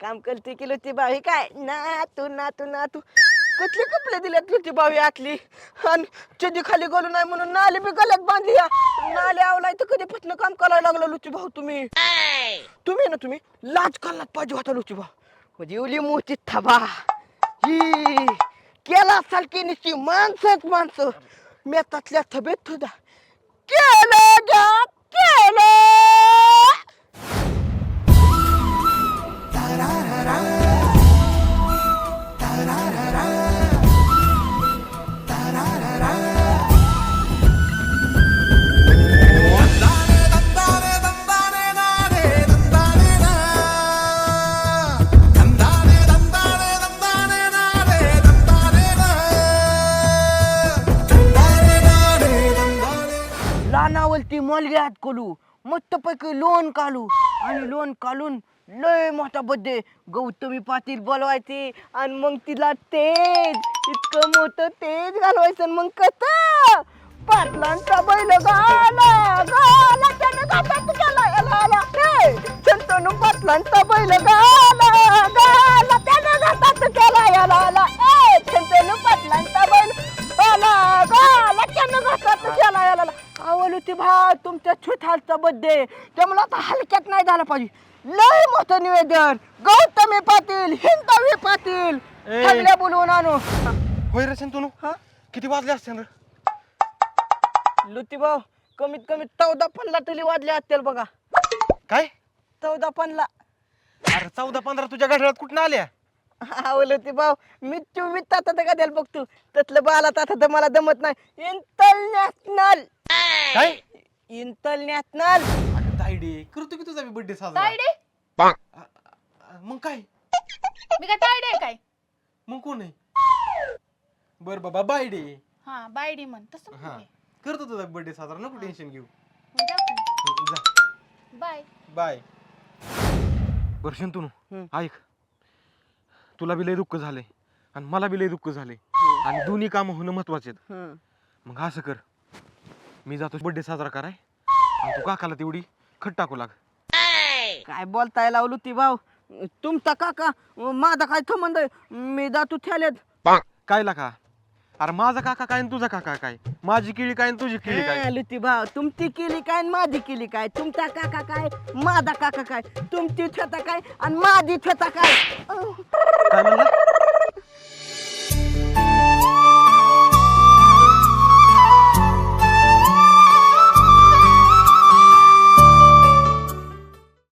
काम करते की लुची भावी काय? ना तू ना तू ना तू कसले कपडे दिलेत लुची भावी आतली? आणि चदी खाली गेलो नाही म्हणून नाली बी गलत बांधली या. नाली आवलाय तर कधी पटलं काम करायला लागलं लुची भाऊ तुम्ही? तुम्ही ना तुम्ही? लाज घालण्यात पाहिजे होता लुची भाऊ. म्हणजे एवढी मोठी थबा. ही केला असाल की निश्ची माणसंच माणसं. मी थबेत सुद्धा बोलती मोलग्यात कलू मस्त पैकी लोन काढू आणि लोन काढून लय मोठा बड्डे गौतमी पाटील बोलवायचे आणि मग तिला तेज इतकं मोठं तेज घालवायचं आणि मग कस? पाटलांचा बैल गाला गाला त्यानं गातात गेला आला पाटलांचा बैल गाला. आवल होती भा तुमच्या छुथालचा बर्थडे त्यामुळे आता हलक्यात नाही झाला पाहिजे. लय मोठं निवेदन गौतमी पाटील हिंदवी पाटील ए. सगळ्या बोलवून आणू. होय रे तू हा? किती वाजले असते लुती भाऊ कमीत कमी चौदा पनला तरी वाजले असतील बघा. काय? चौदा पनला अरे चौदा पंधरा तुझ्या घड्याळात कुठं आल्या? आवल होती भाऊ मी चोवीस तासात का द्यायला बघतो त्यातलं बाला तासात मला जमत नाही. इंटरनॅशनल काय? इंटरनॅशनल अगं तायडे करतो की तुझा बर्थडे साजरा. तायडे अ- अ- मग काय? मी काय तायडे आहे काय? मग कोण आहे? बर बाबा बायडे हा बायडी म्हण. तसं हा. म्हणते. करतो तुझा बर्थडे साजरा नको टेन्शन घेऊ. मग. जा. बाय. बाय. बरं शंतनू हम्म. ऐक. तुला बी लय दुःख झालंय. आणि मला बी लय दुःख झालंय. आणि दोन्ही कामं होणं महत्त्वाचे आहेत. मग असं कर. मी जातो. बर्थडे साजरा कराय. आणि तू काकाला तेवढी खट टाकू लाग. काय बोलताय लावलू ती भाऊ? तुमचा काका माझा काय संबंध आहे? मी जातो ठेल्यात काय लाका अरे माझा काका काय आणि तुझा काका काय? माझी किळी काय आणि तुझी किळी काय? लुती भाऊ तुमची केली काय आणि माझी केली काय? तुमचा काका काय? माझा काका काय? तुमची छता काय? आणि माझी छता काय?